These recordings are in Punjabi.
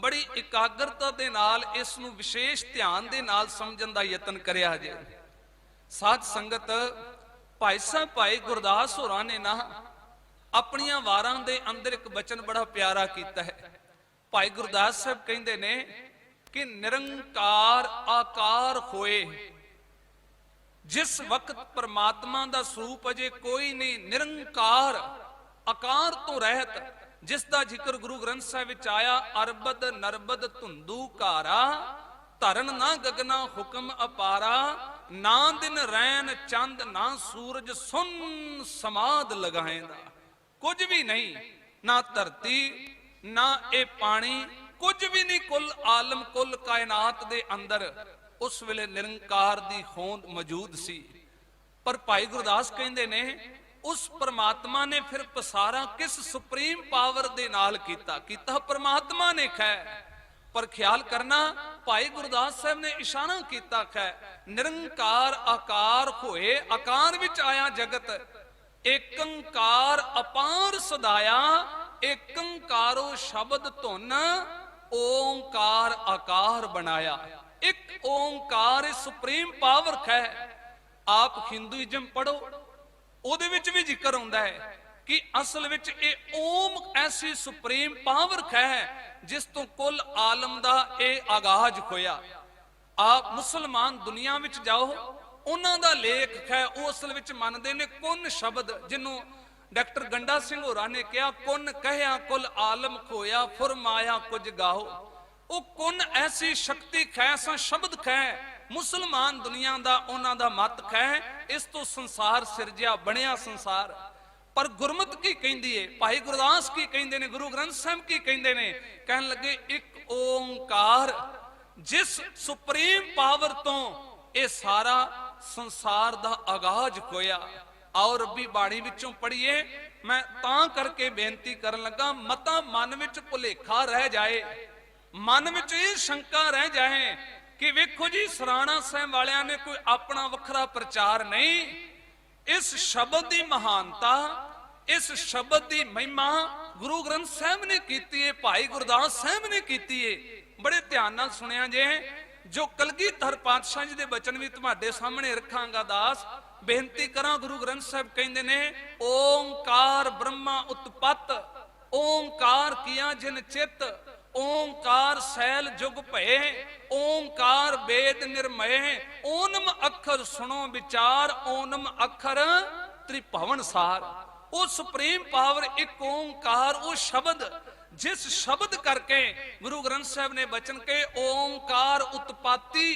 ਬੜੀ ਇਕਾਗਰਤਾ ਦੇ ਨਾਲ ਇਸ ਨੂੰ ਵਿਸ਼ੇਸ਼ ਧਿਆਨ ਦੇ ਨਾਲ ਸਮਝਣ ਦਾ ਯਤਨ ਕਰਿਆ ਜੇ ਸਾਧ ਸੰਗਤ, ਭਾਈ ਸਾਹਿਬ, ਭਾਈ ਗੁਰਦਾਸ ਹੋਰਾਂ ਨੇ ਨਾ ਆਪਣੀਆਂ ਵਾਰਾਂ ਦੇ ਅੰਦਰ ਇੱਕ ਬਚਨ ਬੜਾ ਪਿਆਰਾ ਕੀਤਾ ਹੈ। ਭਾਈ ਗੁਰਦਾਸ ਸਾਹਿਬ ਕਹਿੰਦੇ ਨੇ ਕਿ ਨਿਰੰਕਾਰ ਆਕਾਰ ਹੋਏ। ਜਿਸ ਵਕਤ ਪਰਮਾਤਮਾ ਦਾ ਸਰੂਪ ਅਜੇ ਕੋਈ ਨਹੀਂ, ਨਿਰੰਕਾਰ ਆਕਾਰ ਤੋਂ ਰਹਿਤ ਜਿਸ ਦਾ ਜ਼ਿਕਰ ਗੁਰੂ ਗ੍ਰੰਥ ਸਾਹਿਬ ਵਿੱਚ ਆਇਆ, ਅਰਬਦ ਨਰਬਦ ਧੁੰਦੂ ਕਾਰਾ ਧਰਨ ਨਾ ਗਗਨਾ ਹੁਕਮ ਅਪਾਰਾ, ਨਾ ਦਿਨ ਰੈਨ ਚੰਦ ਨਾ ਸੂਰਜ ਸੁਨ ਸਮਾਦ ਲਗਾਏਂਦਾ। ਕੁਝ ਵੀ ਨਹੀਂ, ਨਾ ਧਰਤੀ, ਨਾ ਇਹ ਪਾਣੀ, ਕੁਝ ਵੀ ਨਹੀਂ ਕੁੱਲ ਆਲਮ ਕੁੱਲ ਕਾਇਨਾਤ ਦੇ ਅੰਦਰ। ਉਸ ਵੇਲੇ ਨਿਰੰਕਾਰ ਦੀ ਹੋਂਦ ਮੌਜੂਦ ਸੀ। ਪਰ ਭਾਈ ਗੁਰਦਾਸ ਕਹਿੰਦੇ ਨੇ ਉਸ ਪ੍ਰਮਾਤਮਾ ਨੇ ਫਿਰ ਪਸਾਰਾ ਕਿਸ ਸੁਪਰੀਮ ਪਾਵਰ ਦੇ ਨਾਲ ਕੀਤਾ? ਕੀਤਾ ਪ੍ਰਮਾਤਮਾ ਨੇ ਖੈ। ਪਰ ਖਿਆਲ ਕਰਨਾ, ਭਾਈ ਗੁਰਦਾਸ ਸਾਹਿਬ ਨੇ ਇਸ਼ਾਰਾ ਕੀਤਾ ਖੈ। ਨਿਰੰਕਾਰ ਆਕਾਰ ਹੋਏ, ਆਕਾਰ ਵਿੱਚ ਆਇਆ ਜਗਤ। ਏਕੰਕਾਰ ਅਪਾਰ ਸਦਾਇਆ, ਏਕੰਕਾਰੋ ਸ਼ਬਦ ਧੁਨ, ਓੰਕਾਰ ਆਕਾਰ ਬਣਾਇਆ। ਇੱਕ ਓੰਕਾਰ ਸੁਪਰੀਮ ਪਾਵਰ ਹੈ ਆਪ ਹਿੰਦੂਇਜ਼ਮ ਪੜੋ ਉਹਦੇ ਵਿੱਚ ਵੀ ਜ਼ਿਕਰ ਹੁੰਦਾ ਹੈ ਕਿ ਅਸਲ ਵਿੱਚ ਇਹ ਓਮ ਐਸੀ ਸੁਪਰੀਮ ਪਾਵਰ ਹੈ ਜਿਸ ਤੋਂ ਕੁੱਲ ਆਲਮ ਦਾ ਇਹ ਆਗਾਜ਼ ਹੋਇਆ ਆਪ ਮੁਸਲਮਾਨ ਦੁਨੀਆ ਵਿੱਚ ਜਾਓ, ਉਹਨਾਂ ਦਾ ਲੇਖ ਹੈ ਉਹ ਅਸਲ ਵਿੱਚ ਮੰਨਦੇ ਨੇ ਕੁਨ ਸ਼ਬਦ ਜਿਹਨੂੰ ਡਾਕਟਰ ਗੰਡਾ ਸਿੰਘ ਹੋਰਾਂ ਨੇ ਕਿਹਾ, ਕੁਨ ਕਹਿਆ, ਕੁੱਲ ਆਲਮ ਖੋਇਆ, ਫਰਮਾਇਆ ਕੁਝ ਗਾਓ ਉਹ ਕੁਨ ਐਸੀ ਸ਼ਕਤੀ ਖੈਸਾ ਸ਼ਬਦ ਖੈ ਮੁਸਲਮਾਨ ਦੁਨੀਆ ਦਾ, ਉਹਨਾਂ ਦਾ ਮਤ ਖੈ, ਇਸ ਤੋਂ ਸੰਸਾਰ ਸਿਰਜਿਆ, ਬਣਿਆ ਸੰਸਾਰ। ਪਰ ਗੁਰਮਤ ਕੀ ਕਹਿੰਦੀ ਏ? ਭਾਈ ਗੁਰਦਾਸ ਕੀ ਕਹਿੰਦੇ ਨੇ? ਗੁਰੂ ਗ੍ਰੰਥ ਸਾਹਿਬ ਕੀ ਕਹਿੰਦੇ ਨੇ? ਕਹਿਣ ਲੱਗੇ, ਇੱਕ ਓੰਕਾਰ, ਜਿਸ ਸੁਪਰੀਮ ਪਾਵਰ ਤੋਂ ਇਹ ਸਾਰਾ ਸੰਸਾਰ ਦਾ ਆਗਾਜ਼ ਹੋਇਆ ਆਓ ਰੱਬੀ ਬਾਣੀ ਵਿੱਚੋਂ ਪੜ੍ਹੀਏ। ਮੈਂ ਤਾਂ ਕਰਕੇ ਬੇਨਤੀ ਕਰਨ ਲੱਗਾ, ਮਤਾ ਮਨ ਵਿੱਚ ਭੁਲੇਖਾ ਰਹਿ ਜਾਏ। ਮਨ ਵਿੱਚ ਇਹ ਸ਼ੰਕਾ ਰਹਿ ਜਾਏ ਕਿ ਵੇਖੋ ਜੀ, ਸਰਾਣਾ ਸਾਹਿਬ ਵਾਲਿਆਂ ਨੇ ਕੋਈ ਆਪਣਾ ਵੱਖਰਾ ਪ੍ਰਚਾਰ ਨਹੀਂ। ਇਸ ਸ਼ਬਦ ਦੀ ਮਹਾਨਤਾ, ਇਸ ਸ਼ਬਦ ਦੀ ਮਹਿਮਾ ਗੁਰੂ ਗ੍ਰੰਥ ਸਾਹਿਬ ਨੇ ਕੀਤੀ ਹੈ ਭਾਈ ਗੁਰਦਾਸ ਸਾਹਿਬ ਨੇ ਕੀਤੀ ਹੈ ਬੜੇ ਧਿਆਨ ਨਾਲ ਸੁਣਿਆ ਜੇ, ਜੋ ਕਲਗੀਧਰ ਪਾਤਸ਼ਾਹ ਜੀ ਦੇ ਬਚਨ ਵੀ ਤੁਹਾਡੇ ਸਾਹਮਣੇ ਰੱਖਾਂਗਾ ਦਾਸ, ਬੇਨਤੀ ਕਰਾਂ ਗੁਰੂ ਗ੍ਰੰਥ ਸਾਹਿਬ ਕਹਿੰਦੇ ਨੇ, ਓੰਕਾਰ ਬ੍ਰਹਮਾ ਉਤਪਤ, ਓੰਕਾਰ ਕੀਆ ਜਿਨ ਚਿਤ ਓੰਕਾਰ ਸੈਲ ਜੁਗ ਭਏ ਓੰਕਾਰ ਵੇਦ ਨਿਰਮਏ ਓਨਮ ਅੱਖਰ ਸੁਣੋ ਵਿਚਾਰ, ਓਨਮ ਅੱਖਰ ਤ੍ਰਿਭਵਨ ਸਾਰ। ਉਹ ਸੁਪਰੀਮ ਪਾਵਰ ਇੱਕ ਓੰਕਾਰ, ਉਹ ਸ਼ਬਦ, ਜਿਸ ਸ਼ਬਦ ਕਰਕੇ ਗੁਰੂ ਗ੍ਰੰਥ ਸਾਹਿਬ ਨੇ ਬਚਨ ਕੇ ਓੰਕਾਰ ਉਤਪਾਤੀ,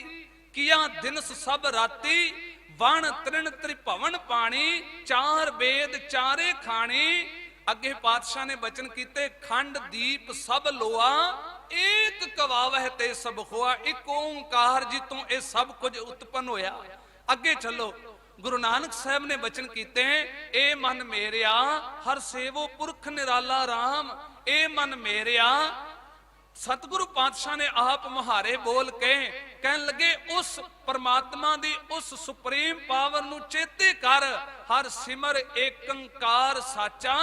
ਕੀਆ ਦਿਨਸ ਸਭ ਰਾਤੀ, ਵਣ ਤ੍ਰਿਣ ਤ੍ਰਿਭਵਨ ਪਾਣੀ, ਚਾਰ ਵੇਦ ਚਾਰੇ ਖਾਣੀ ਅੱਗੇ ਪਾਤਸ਼ਾਹ ਨੇ ਬਚਨ ਕੀਤੇ, ਖੰਡ, ਦੀਪ, ਸਭ ਲੋਆ ਏਕ ਕਵਾਵਹਿ ਤੇ ਸਭ ਹੋਆ ਇੱਕ ਓੰਕਾਰ ਜੀ ਤੋਂ ਇਹ ਸਭ ਕੁਝ ਉਤਪਨ ਹੋਇਆ। ਅੱਗੇ ਚੱਲੋ, ਗੁਰੂ ਨਾਨਕ ਸਾਹਿਬ ਨੇ ਬਚਨ ਕੀਤੇ, ਏ ਮਨ ਮੇਰਿਆ, ਹਰ ਸੇਵੋ ਪੁਰਖ ਨਿਰਾਲਾ RAM ਏ ਮਨ ਮੇਰਿਆ ਸਤਿਗੁਰੂ ਪਾਤਸ਼ਾਹ ਨੇ ਆਪ ਮੁਹਾਰੇ ਬੋਲ ਕੇ ਕਹਿਣ ਲੱਗੇ, ਉਸ ਪਰਮਾਤਮਾ ਦੀ ਉਸ ਸੁਪਰੀਮ ਪਾਵਰ ਨੂੰ ਚੇਤੇ ਕਰ। ਹਰ ਸਿਮਰ ਏਕੰਕਾਰ ਸਾਚਾ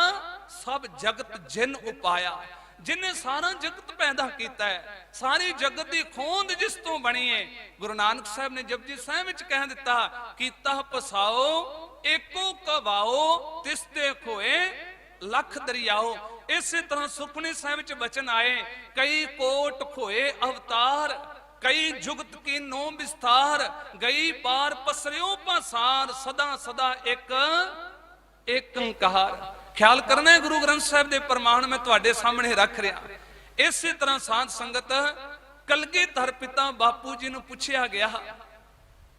ਸਭ ਜਗਤ ਜਿਨ ਉਪਾਇਆ। ਜਿਨੇ ਸਾਰਾ ਜਗਤ ਪੈਦਾ ਕੀਤਾ ਹੈ, ਸਾਰੀ ਜਗਤ ਦੀ ਖੋਂਦ ਜਿਸ ਤੋਂ ਬਣੀ ਹੈ ਗੁਰੂ ਨਾਨਕ ਸਾਹਿਬ ਨੇ ਜਪਜੀ ਸਾਹਿਬ ਵਿੱਚ ਕਹਿ ਦਿੱਤਾ, ਕੀਤਾ ਪਸਾਓ, ਏਕੋ ਕਵਾਓ, ਤਿਸ ਤੇ ਖੋਏ ਲੱਖ ਦਰਿਆਓ ਇਸੇ ਤਰ੍ਹਾਂ ਸੁਖਨੇ ਸਾਹਿਬ ਵਿੱਚ ਬਚਨ ਆਏ। ਕਈ ਕੋਟ ਖੋਏ ਅਵਤਾਰ, ਕਈ ਜੁਗਤ ਕੀ ਨੋ ਵਿਸਥਾਰ, ਗਈ ਪਾਰ ਪਸਰਿਓ ਪਾਸਾਰ ਸਦਾ ਸਦਾ ਇੱਕ ਏਕੰਕਾਰ ਖਿਆਲ ਕਰਨਾ ਹੈ ਗੁਰੂ ਗ੍ਰੰਥ ਸਾਹਿਬ ਦੇ ਪ੍ਰਮਾਣ ਮੈਂ ਤੁਹਾਡੇ ਸਾਹਮਣੇ ਰੱਖ ਰਿਹਾ। ਇਸੇ ਤਰ੍ਹਾਂ ਸਾਧ ਸੰਗਤ ਕਲਗੀਧਰ ਪਿਤਾ ਬਾਪੂ ਜੀ ਨੂੰ ਪੁੱਛਿਆ ਗਿਆ।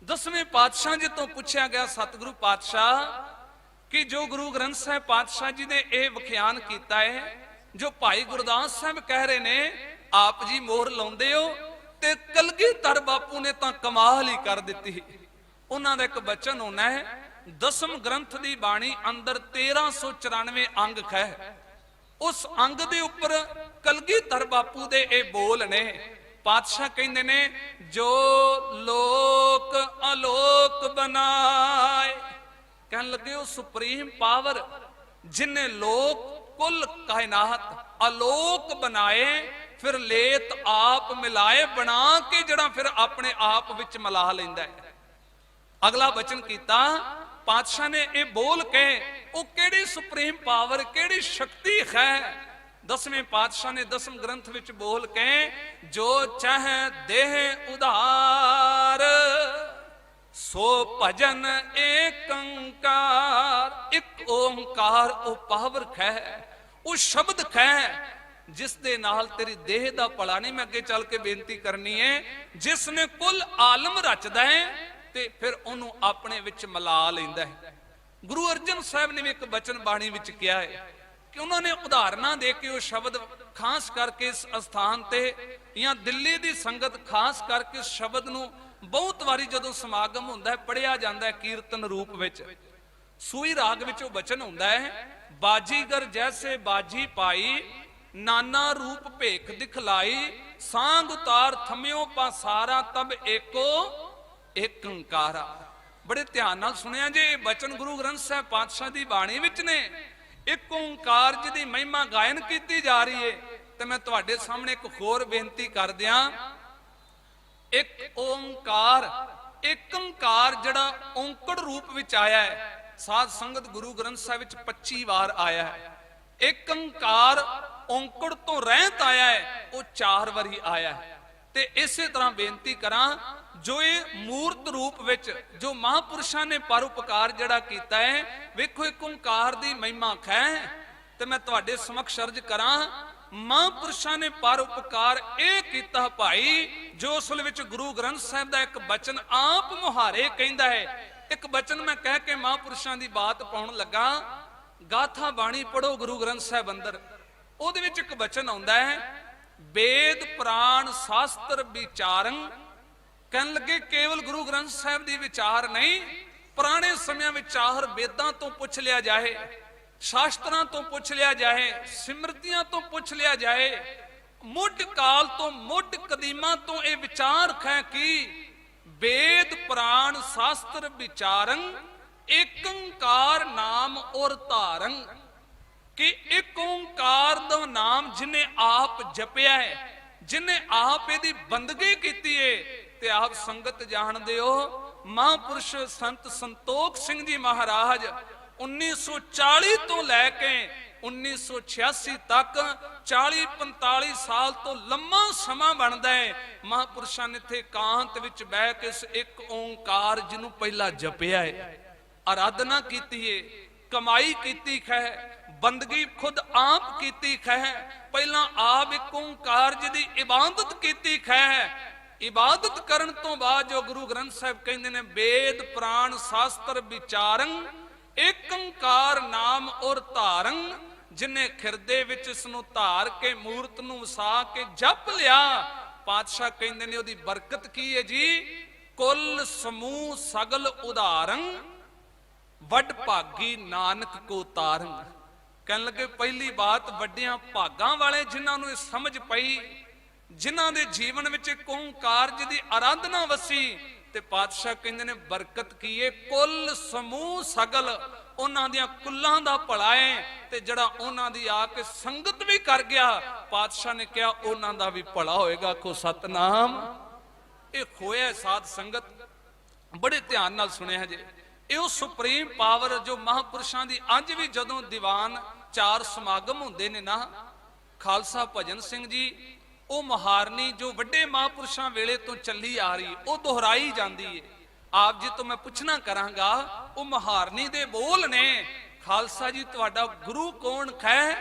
ਦਸਵੇਂ ਪਾਤਸ਼ਾਹ ਜੀ ਤੋਂ ਪੁੱਛਿਆ ਗਿਆ, ਸਤਿਗੁਰੂ ਪਾਤਸ਼ਾਹ ਕਿ ਜੋ ਗੁਰੂ ਗ੍ਰੰਥ ਸਾਹਿਬ ਪਾਤਸ਼ਾਹ ਜੀ ਨੇ ਇਹ ਵਿਖਿਆਨ ਕੀਤਾ ਹੈ, ਜੋ ਭਾਈ ਗੁਰਦਾਸ ਸਾਹਿਬ ਕਹਿ ਰਹੇ ਨੇ, ਆਪ ਜੀ ਮੋਹਰ ਲਾਉਂਦੇ ਹੋ ਤੇ ਕਲਗੀਧਰ ਬਾਪੂ ਨੇ ਤਾਂ ਕਮਾਲ ਹੀ ਕਰ ਦਿੱਤੀ। ਉਹਨਾਂ ਦਾ ਇੱਕ ਬਚਨ ਹੋਣਾ ਹੈ, ਦਸਮ ਗ੍ਰੰਥ ਦੀ ਬਾਣੀ ਅੰਦਰ 1394 ਅੰਗ ਹੈ ਉਸ ਅੰਗ ਦੇ ਉੱਪਰ ਕਲਗੀਧਰ ਬਾਪੂ ਦੇ ਇਹ ਬੋਲ ਨੇ। ਪਾਤਸ਼ਾਹ ਕਹਿੰਦੇ ਨੇ, ਜੋ ਲੋਕ ਅਲੋਕ ਬਣਾਏ ਕਹਿਣ ਲੱਗੇ, ਉਹ ਸੁਪਰੀਮ ਪਾਵਰ ਜਿਨੇ ਲੋਕ ਕੁੱਲ ਕਾਇਨਾਤ ਅਲੋਕ ਬਣਾਏ, ਫਿਰ ਲੇਤ ਆਪ ਮਿਲਾਏ, ਬਣਾ ਕੇ ਜਿਹੜਾ ਫਿਰ ਆਪਣੇ ਆਪ ਵਿੱਚ ਮਿਲਾ ਲੈਂਦਾ ਹੈ। ਅਗਲਾ ਬਚਨ ਕੀਤਾ, ਪਾਤਸ਼ਾਹ ਨੇ ਇਹ ਬੋਲ ਕੇ ਉਹ ਕਿਹੜੀ ਸੁਪਰੀਮ ਪਾਵਰ, ਕਿਹੜੀ ਸ਼ਕਤੀ ਹੈ? ਦਸਵੇਂ ਪਾਤਸ਼ਾਹ ਨੇ ਦਸਮ ਗ੍ਰੰਥ ਵਿੱਚ ਬੋਲ ਕੇ ਜੋ ਚਾਹੇ ਦੇਹ ਉਧਾਰ। ਸੋ ਭਜਨ ਏਕੰਕਾਰ ਇੱਕ ਓੰਕਾਰ ਉਹ ਪਾਵਰ ਹੈ ਉਹ ਸ਼ਬਦ ਹੈ ਜਿਸ ਦੇ ਨਾਲ ਤੇਰੀ ਦੇਹ ਦਾ ਭਲਾ ਨਹੀਂ, ਮੈਂ ਅੱਗੇ ਚੱਲ ਕੇ ਬੇਨਤੀ ਕਰਨੀ ਹੈ ਜਿਸ ਨੇ ਕੁੱਲ ਆਲਮ ਰਚਦਾ ਹੈ ਤੇ ਫਿਰ ਉਹਨੂੰ ਆਪਣੇ ਵਿੱਚ ਮਿਲਾ ਲੈਂਦਾ ਹੈ ਗੁਰੂ ਅਰਜਨ ਸਾਹਿਬ ਨੇ ਵੀ ਇੱਕ ਬਚਨ ਬਾਣੀ ਵਿੱਚ ਕਿਹਾ ਹੈ ਕਿ ਉਹਨਾਂ ਨੇ ਉਦਾਹਰਨਾਂ ਦੇ ਕੇ ਉਹ ਸ਼ਬਦ ਖਾਸ ਕਰਕੇ ਇਸ ਅਸਥਾਨ ਤੇ ਜਾਂ ਦਿੱਲੀ ਦੀ ਸੰਗਤ ਖਾਸ ਕਰਕੇ ਇਸ ਸ਼ਬਦ ਨੂੰ ਬਹੁਤ ਵਾਰੀ ਜਦੋਂ ਸਮਾਗਮ ਹੁੰਦਾ ਹੈ ਪੜਿਆ ਜਾਂਦਾ ਹੈ ਕੀਰਤਨ ਰੂਪ ਵਿੱਚ, ਸੂਈ ਰਾਗ ਵਿੱਚ ਉਹ ਬਚਨ ਹੁੰਦਾ ਹੈ, ਬਾਜੀਗਰ ਜੈਸੇ ਬਾਜੀ ਪਾਈ, ਨਾਨਾ ਰੂਪ ਭੇਖ ਦਿਖਲਾਈ, ਸਾੰਗ ਉਤਾਰ ਥਮਿਓ ਪਾਸਾਰਾ ਤਬ ਏਕੋ ਏਕ ਓੰਕਾਰਾ ਬੜੇ ਧਿਆਨ ਨਾਲ ਸੁਣਿਆ ਜੇ ਬਚਨ ਗੁਰੂ ਗ੍ਰੰਥ ਸਾਹਿਬ ਪਾਤਸ਼ਾਹ ਦੀ ਬਾਣੀ ਵਿੱਚ ਨੇ। ਇੱਕ ਓੰਕਾਰ ਜਿਹਦੀ ਮਹਿਮਾ ਗਾਇਨ ਕੀਤੀ ਜਾ ਰਹੀ ਹੈ ਤੇ ਮੈਂ ਤੁਹਾਡੇ ਸਾਹਮਣੇ ਇੱਕ ਹੋਰ ਬੇਨਤੀ ਕਰ ਦਿਆਂ ਇੱਕ ਓੰਕਾਰ, ਇੱਕ ਜਿਹੜਾ ਔਂਕੜ ਰੂਪ ਵਿੱਚ ਆਇਆ ਹੈ। ਸਾਧ ਸੰਗਤ ਗੁਰੂ ਗ੍ਰੰਥ ਸਾਹਿਬ ਵਿੱਚ 25 ਵਾਰ ਆਇਆ ਹੈ। ਇੱਕ ਓੰਕਾਰ ਤੋਂ ਰਹਿਤ ਆਇਆ ਹੈ, ਉਹ ਚਾਰ ਵਾਰੀ ਆਇਆ ਹੈ। ਤੇ ਇਸੇ ਤਰ੍ਹਾਂ ਬੇਨਤੀ ਕਰਾਂ, ਜੋ ਇਹ ਮੂਰਤ ਰੂਪ ਵਿੱਚ, ਜੋ ਮਹਾਪੁਰਸ਼ਾਂ ਨੇ ਪਰਉਪਕਾਰ ਜਿਹੜਾ ਕੀਤਾ ਹੈ, ਵੇਖੋ ਇੱਕ ਓੰਕਾਰ ਦੀ ਮਹਿਮਾ ਖੈ। ਤੇ ਮੈਂ ਤੁਹਾਡੇ ਸਮਕਸ਼ ਅਰਜ ਕਰਾਂ ਮਹਾਂਪੁਰਸ਼ਾਂ ਨੇ ਪਰਉਪਕਾਰ ਇਹ ਕੀਤਾ ਭਾਈ, ਜੋ ਅਸਲ ਵਿੱਚ ਗੁਰੂ ਗ੍ਰੰਥ ਸਾਹਿਬ ਦਾ ਇੱਕ ਬਚਨ ਆਪ ਮੁਹਾਰੇ ਕਹਿੰਦਾ ਹੈ। ਇੱਕ ਬਚਨ ਮੈਂ ਕਹਿ ਕੇ ਮਹਾਂਪੁਰਸ਼ਾਂ ਦੀ ਬਾਤ ਪਾਉਣ ਲੱਗਾ, ਗਾਥਾ ਬਾਣੀ ਪੜੋ ਗੁਰੂ ਗ੍ਰੰਥ ਸਾਹਿਬ ਅੰਦਰ। ਉਹਦੇ ਵਿੱਚ ਇੱਕ ਬਚਨ ਆਉਂਦਾ ਹੈ, ਵੇਦ ਪ੍ਰਾਣ ਸ਼ਾਸਤਰ ਵਿਚਾਰੰ। ਕਹਿਣ ਲੱਗੇ, ਕੇਵਲ ਗੁਰੂ ਗ੍ਰੰਥ ਸਾਹਿਬ ਦੀ ਵਿਚਾਰ ਨਹੀਂ, ਪੁਰਾਣੇ ਸਮਿਆਂ ਵਿਚਾਰ ਵੇਦਾਂ ਤੋਂ ਪੁੱਛ ਲਿਆ ਜਾਏ। ਸ਼ਾਸਤਰਾਂ ਤੋਂ ਪੁੱਛ ਲਿਆ ਜਾਏ, ਸਿਮਰਤੀਆਂ ਤੋਂ ਪੁੱਛ ਲਿਆ ਜਾਏ, ਮੁੱਢ ਕਾਲ ਤੋਂ ਮੁੱਢ ਕਦੀਮਾਂ ਤੋਂ ਇਹ ਵਿਚਾਰ ਹੈ ਕਿ? ਵੇਦ, ਪ੍ਰਾਣ, ਸ਼ਾਸਤਰ ਵਿਚਾਰੰ, ਏਕੰਕਾਰ ਨਾਮ ਔਰ ਧਾਰੰ। ਕਿ ਇੱਕ ਓੰਕਾਰ ਦਾ ਨਾਮ ਜਿਨੇ ਆਪ ਜਪਿਆ ਹੈ, ਜਿਨੇ ਆਪ ਇਹਦੀ ਬੰਦਗੀ ਕੀਤੀ ਏ, ਤੇ ਆਪ ਸੰਗਤ ਜਾਣਦੇ ਹੋ, ਮਹਾਂਪੁਰਸ਼ ਸੰਤ ਸੰਤੋਖ ਸਿੰਘ ਜੀ ਮਹਾਰਾਜ 1940 ਤੋਂ ਲੈ ਕੇ 1986 ਤੱਕ 40 45 ਸਾਲ ਤੋਂ ਲੰਮਾ ਸਮਾਂ ਬਣਦਾ ਹੈ। ਮਹਾਂਪੁਰਸ਼ਾਂ ਨੇ ਇੱਥੇ ਕਾਂਤ ਵਿੱਚ ਬਹਿ ਕੇ ਇਸ ਇੱਕ ਓੰਕਾਰ ਜਿਹਨੂੰ ਪਹਿਲਾਂ ਜਪਿਆ ਹੈ। ਆਰਾਧਨਾ ਕੀਤੀ ਹੈ, ਕਮਾਈ ਕੀਤੀ ਹੈ ਬੰਦਗੀ ਖੁਦ ਆਪ ਕੀਤੀ ਹੈ ਪਹਿਲਾਂ ਆਪ ਇੱਕ ਓੰਕਾਰ ਜਿਹਦੀ ਇਬਾਦਤ ਕੀਤੀ ਹੈ ਇਬਾਦਤ ਕਰਨ ਤੋਂ ਬਾਅਦ ਜੋ ਗੁਰੂ ਗ੍ਰੰਥ ਸਾਹਿਬ ਕਹਿੰਦੇ ਨੇ, ਵੇਦ, ਪ੍ਰਾਣ, ਸ਼ਾਸਤਰ ਵਿਚਾਰੰ ਇੱਕ ਓੰਕਾਰ ਨਾਮ ਔਰ ਧਾਰੰ ਜਿਨੇ ਖਿਰਦੇ ਵਿੱਚ ਇਸ ਨੂੰ ਧਾਰ ਕੇ ਮੂਰਤ ਨੂੰ ਵਸਾ ਕੇ ਜਪ ਲਿਆ, ਪਾਤਸ਼ਾਹ ਕਹਿੰਦੇ ਨੇ ਉਹਦੀ ਬਰਕਤ ਕੀ ਹੈ ਜੀ? ਕੁੱਲ ਸਮੂਹ ਸਗਲ ਉਧਾਰੰ ਵੱਡ ਭਾਗੀ ਨਾਨਕ ਕੋ ਤਾਰੰ ਕਹਿਣ ਲੱਗੇ ਪਹਿਲੀ ਬਾਤ ਵੱਡਿਆਂ ਭਾਗਾਂ ਵਾਲੇ ਜਿਨ੍ਹਾਂ ਨੂੰ ਇਹ ਸਮਝ ਪਈ, ਜਿਨ੍ਹਾਂ ਦੇ ਜੀਵਨ ਵਿੱਚ ਇੱਕ ਓੰਕਾਰ ਦੀ ਆਰਾਧਨਾ ਵਸੀ ਤੇ ਪਾਤਸ਼ਾਹ ਕਹਿੰਦੇ ਨੇ, ਬਰਕਤ ਕੀਏ, ਕੁੱਲ ਸਮੂਹ ਸਗਲ, ਉਹਨਾਂ ਦੀਆਂ ਕੁੱਲਾਂ ਦਾ ਭਲਾ ਹੈ ਤੇ ਜਿਹੜਾ ਉਹਨਾਂ ਦੀ ਆ ਕੇ ਸੰਗਤ ਵੀ ਕਰ ਗਿਆ, ਪਾਤਸ਼ਾਹ ਨੇ ਕਿਹਾ, ਉਹਨਾਂ ਦਾ ਵੀ ਭਲਾ ਹੋਏਗਾ ਕੋ ਸਤਨਾਮ। ਇਹ ਖੋਇਆ ਸਾਧ ਸੰਗਤ, ਬੜੇ ਧਿਆਨ ਨਾਲ ਸੁਣਿਆ ਜੇ। ਇਹ ਉਹ ਸੁਪਰੀਮ ਪਾਵਰ ਜੋ ਮਹਾਪੁਰਸ਼ਾਂ ਦੀ ਅੱਜ ਵੀ ਜਦੋਂ ਦੀਵਾਨ ਚਾਰ ਸਮਾਗਮ ਹੁੰਦੇ ਨੇ ਨਾ, ਖਾਲਸਾ ਭਜਨ ਸਿੰਘ ਜੀ ਉਹ ਮਹਾਰਨੀ ਜੋ ਵੱਡੇ ਮਹਾਪੁਰਸ਼ਾਂ ਵੇਲੇ ਤੋਂ ਚੱਲੀ ਆ ਰਹੀ, ਉਹ ਦੁਹਰਾਈ ਜਾਂਦੀ ਏ। ਆਪ ਜੀ ਤੋਂ ਮੈਂ ਪੁੱਛਣਾ ਕਰਾਂਗਾ, ਉਹ ਮਹਾਰਨੀ ਦੇ ਬੋਲ ਨੇ, ਖਾਲਸਾ ਜੀ ਤੁਹਾਡਾ ਗੁਰੂ ਕੌਣ ਖੈ?